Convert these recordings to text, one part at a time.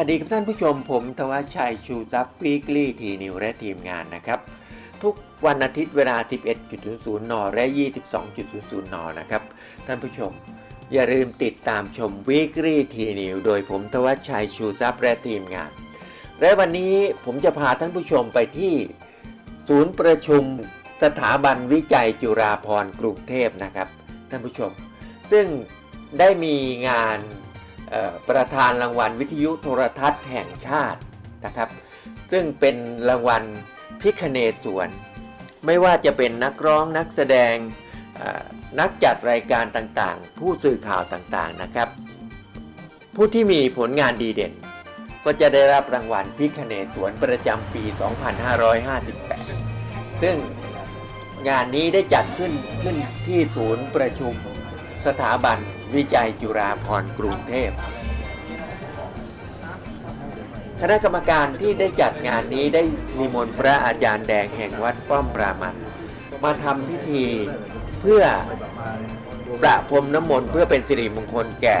สวัสดีครับท่านผู้ชมผมทวัชชัยชูทรัพย์วีคลี่ทีนิวและทีมงานนะครับ ทุกวันอาทิตย์เวลา 11.00 น และ 22.00 น นะครับ ท่านผู้ชม อย่าลืมติดตามชม Weekly t n e w โดยผมทวัชชัยชูทรัพย์และทีมงาน และวันนี้ผมจะพาท่านผู้ชมไปที่ ศูนย์ประชุมสถาบันวิจัยจุฬาภรณ์กรุงเทพนะครับ ท่านผู้ชม ซึ่งได้มีงาน ประธานรางวัลวิทยุโทรทัศน์แห่งชาตินะครับ ซึ่งเป็นรางวัลพิคเนศวรไม่ว่าจะเป็นนักร้องนักแสดงนักจัดรายการต่างๆ ผู้สื่อข่าวต่างๆนะครับ ผู้ที่มีผลงานดีเด่น ก็จะได้รับรางวัลพิคเนศวรประจำปี 2558 ซึ่งงานนี้ได้จัดขึ้นขึ้นที่ศูนย์ประชุม สถาบันวิจัยจุฬาภรณ์กรุงเทพ คณะกรรมการที่ได้จัดงานนี้ได้นิมนต์พระอาจารย์แดงแห่งวัดป้อมปรามัน มาทำพิธีเพื่อประพรมน้ำมนต์เพื่อเป็นสิริมงคลแก่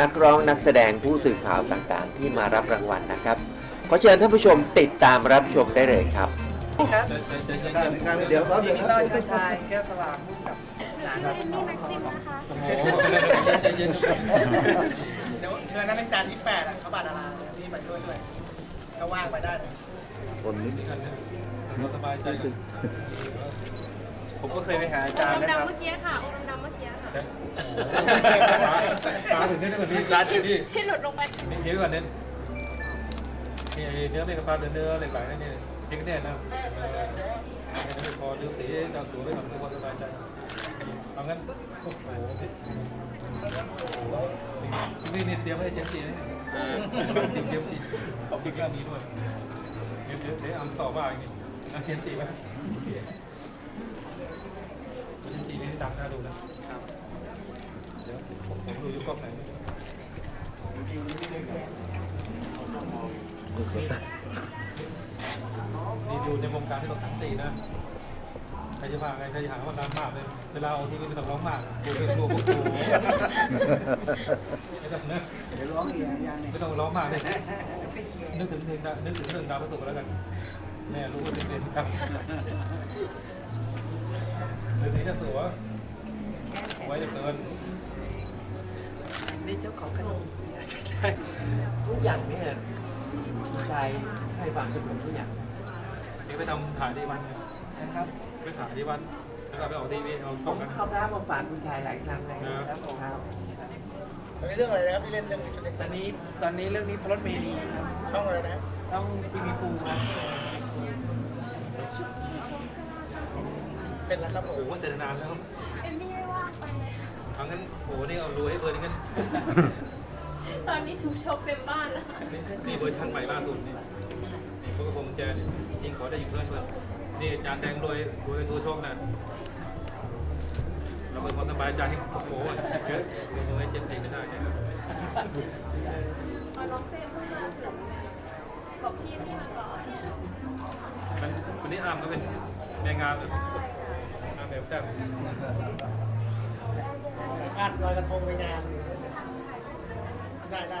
นักร้องนักแสดงผู้สื่อข่าวต่างๆ ที่มารับรางวัลนะครับ ขอเชิญท่านผู้ชมติดตามรับชมได้เลยครับ ครับการการเดี๋ยวแป๊บยินึนงดีคต้รัอบนรับชายแก้วสว่างผู้กับ ชื่อเอมมี่แม็กซิมนะคะโอ้โหเดี๋ยวเชิญนักเล่นจานที่แปดอะเขาบาดาราที่มาช่วยด้วยก็ว่างไปได้เลยคนนี้สบายใจตึกผมก็เคยไปหาอาโอจารย์มนะคดำรับเมื่อกี้ค่ะโอมดำเมื่อกี้ค่ะตาถึงได้แบบนี้ร้านที่นี่ที่หลุดลงไปมีเยอะกว่านี้นี่เนื้อเมกะปลาเนื้อเหล็กไหลนั่นนี่เอกแน่นะไม่พอเดี๋ยวสีดาวสูงไปหน่อยทุกคนสบายใจ เอางั้นโอ้โหนี่นี่เตรียมให้เจมส์จีนี่เตรียมเตรียมอีกเขาพิกล้ามีด้วยเดี๋ยวเดี๋ยวเดี๋ยวอันต่อว่าอย่างนี้นะเจมส์จีไหมเจมส์จีนี่ดังน่าดูนะเดี๋ยวผมผมดูยุคกล้องไหนนี่ดูในวงการที่เราขันตีนะ ใครจะว่าไงใครจะหาว่าการมากเลยเวลาเอาทีวีไม่ต้องร้องมากดูเรื่องดูโอ้โหไม่ต้องนะเดี๋ยวร้องอีกอย่างหนึงไม่ต้องร้องมากเลยนึกถึงเพลงดานึกถึงเรื่องดาวพระศุกร์แล้วกันแม่รู้ว่าเป็นเพลงครับเรื่องนี้จะสวยไว้จะเกินนี่เจ้าของขนมทุกอย่างเนี่ยชายให้ฟังทุกคนทุกอย่างนี่ไปทำถ่ายที่วันไง นะครับไปถ่ายที่วันแล้วก็ไปออกทีวีเอาผกล้องมกัน เข้าน้ำมาฝากคุณชายหลายครั้งแล้วครับผมครับเรื่องอะไรนะครับที่เล่นเรื่องชุดเด็กตอนนี้ตอนนี้เรื่องนี้พรถเมลีครับช่องอะไรนะต้องทีวีภูครับเป็นแล้วครับผโอ้มโหเสร็จนานแล้วเอมมี่ไม่ว่างไปเลยค่ะทั้งนั้นโอ้โหนี่เอารวยให้เพื่อนงั้นตอนนี้ชูชกเต็มบ้านแล้ว นี่เวอร์ชันใหม่ล่าสุดนี่ นี่พวกกระผมแจนี่ยิงขอได้ยิงเพื่อนเพื่อนนี่จานแดงรวยรวยทูโชคนะเราเป็นคนสบายใจให้โอ้โหเยอะรวยเจ็บจริงไม่ได้เนี่ยน้องเจมส์ขึ้นมาถึงบอกพี่พี่มาก่อนมันวันนี้อามก็เป็นแม่งานแบบงานแบบแซ่บอัดลอยกระทงไปงานได้ได้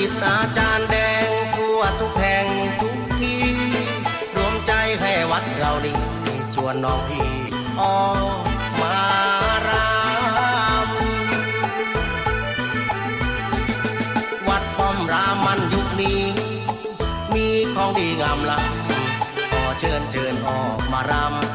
เชิญสิทธิ์อาจารย์แดงทั่วทุกแห่งทุกที่รวมใจให้วัดเรานี้ ชวนน้องพี่ออกมารำวัดป้อมรามันยุคนี้ มีของดีงามล้ำขอเชิญเชิญออกมารำ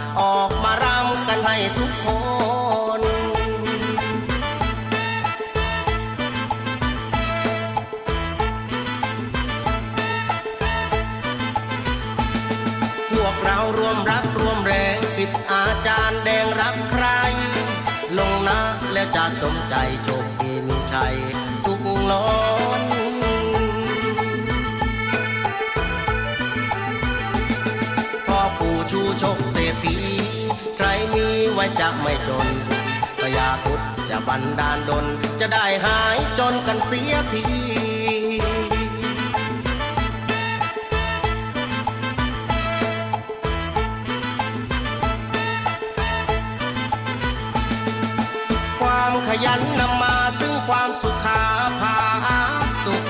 สมใจโชคดีมีชัยสุขล้นพ่อปู่ชูชกเศรษฐีใครมีไว้จะไม่จนพยาคุดจะบันดาลดนจะได้หายจนกันเสียที ยันนำมาซึ่งความสุขาภาสุข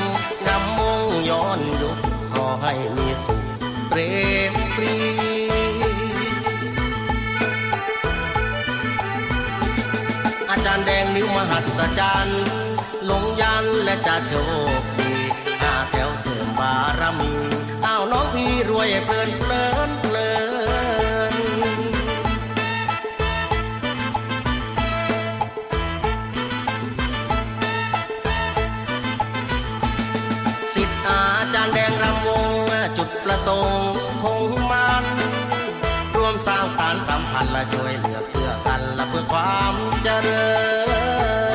นำมงย้อนยุคขอให้มีสุขเปรมปรีอาจารย์แดงนิ้วมหัศจรรย์ลงยันและจะโชคดีหาแถวเสริมบารมีเอาน้องพี่รวยเพลินเพลินเพลิน มสร้างสารสัมพันธ์และช่วยเหลือเพื่อกันและเพื่อความเจริ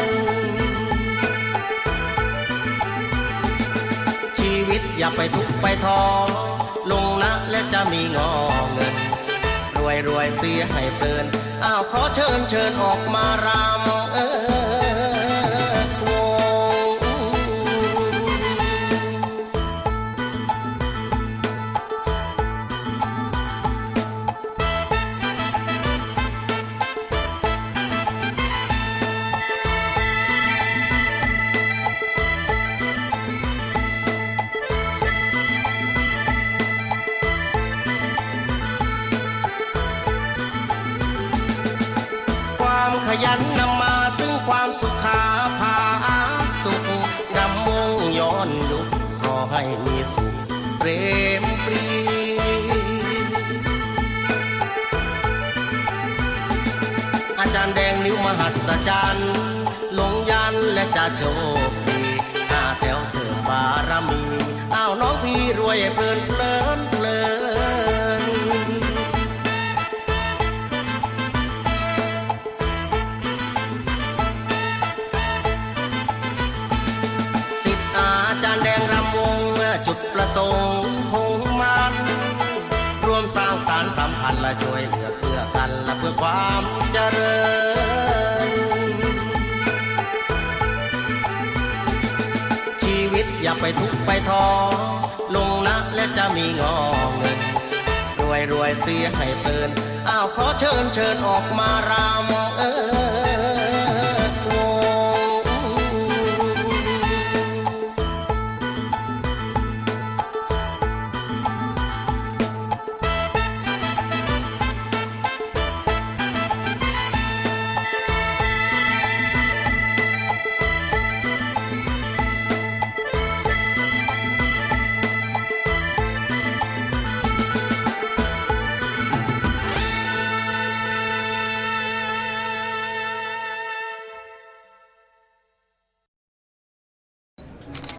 ญ ชีวิตอย่าไปทุกข์ไปทอง ลงนะและจะมีงอเงิน รวยรวยเสียให้เพลินอ้าวขอเชิญเชิญออกมารำเออ ยันนำมาซึ่งความสุขาภาสุขนำมงย้อนยุคขอให้มีสุขเปรมปรีอาจารย์แดงนิ้วมหัศจรรย์ลงยันและจะโชคดีหาแถวเสริมบารมี อ้าวน้องพี่รวยเพลินเพลิน สารสัมพันธ์และช่วยเหลือเพื่อกันและเพื่อความเจริญ ชีวิตอย่าไปทุกข์ไปท้อลงนะและจะมีงอเงินรวยรวยเสียให้เตือนอ้าวขอเชิญเชิญออกมารำเออ